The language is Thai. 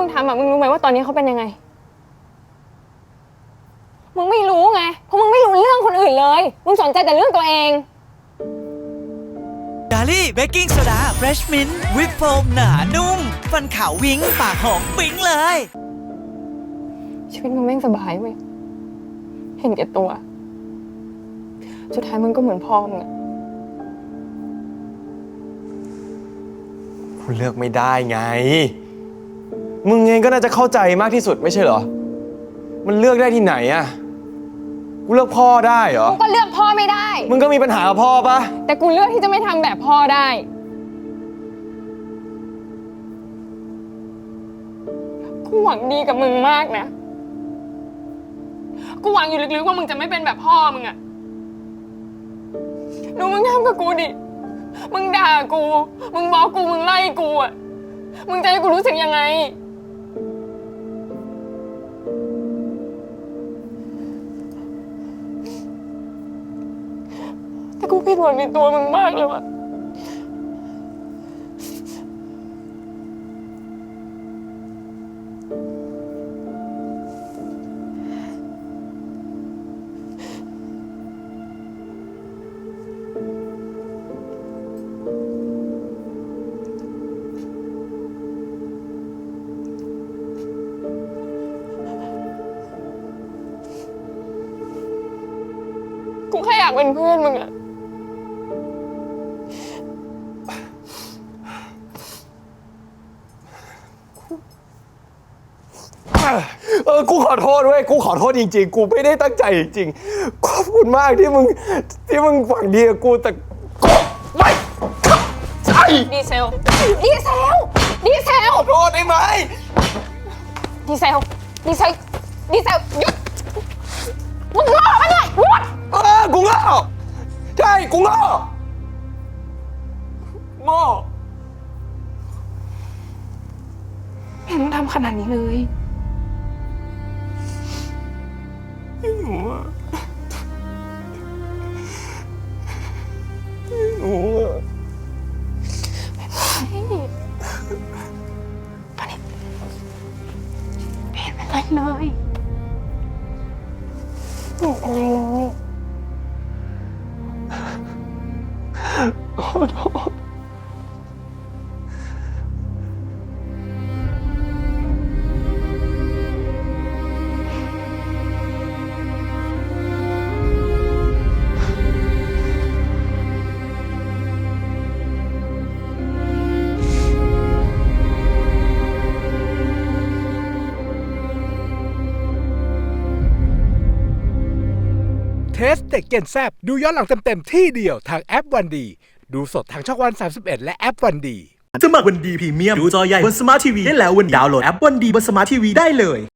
มึงทำอะมึงรู้ไหมว่าตอนนี้เขาเป็นยังไง มึงไม่รู้ไง เพราะมึงไม่รู้เรื่องคนอื่นเลย มึงสนใจแต่เรื่องตัวเอง ดาลี่เบกกิ้งโซดาเฟรชมินต์วิปโฟมหนานุ่ม ฟันขาววิ้งปากหอมปิ๊งเลย ชีวิตมึงแม่งสบายเว้ย เห็นแก่ตัว สุดท้ายมึงก็เหมือนพ่อมึงอะกูเลือกไม่ได้ไง มึงเองก็น่าจะเข้าใจมากที่สุดไม่ใช่เหรอ มันเลือกได้ที่ไหนอะกูเลือกพ่อได้เหรอ กูก็เลือกพ่อไม่ได้ มึงก็มีปัญหากับพ่อปะแต่กูเลือกที่จะไม่ทำแบบพ่อได้ กูหวังดีกับมึงมากนะ กูหวังอยู่ลึกๆว่ามึงจะไม่เป็นแบบพ่อมึงอะดูมึงทำกับกูดิ มึงด่ากู มึงบอกกู มึงไล่กูอะมึงจะให้กูรู้สึกยังไง แต่กูผิดหวังในตัวมึงมากเลยว่ะ กูแค่อยากเป็นเพื่อนมึงอะ เออ กูขอโทษเว้ย กูขอโทษจริงๆ กูไม่ได้ตั้งใจจริงๆ ขอบคุณมากที่มึงที่มึงหวังดีกับกูแต่กูไม่ใช่ดีเซล ดีเซล ดีเซล ขอโทษได้ไหม ดีเซล ดีเซล ดีเซล ขนาดนี้เลยหนูอะอะไรเลยไม่เป็นไรเลยขอโทษ ทสเด็กเก่นแซบดูย้อนหลังเต็มๆที่เดียวทางแอปวันดี ดูสดทางช่องวัน 31 และแอปวันดี สมัครวันดีพรีเมียม ดูจอใหญ่บนสมาร์ททีวีได้แล้ววันนี้ดาวน์โหลดแอปวันดีบนสมาร์ททีวีได้เลย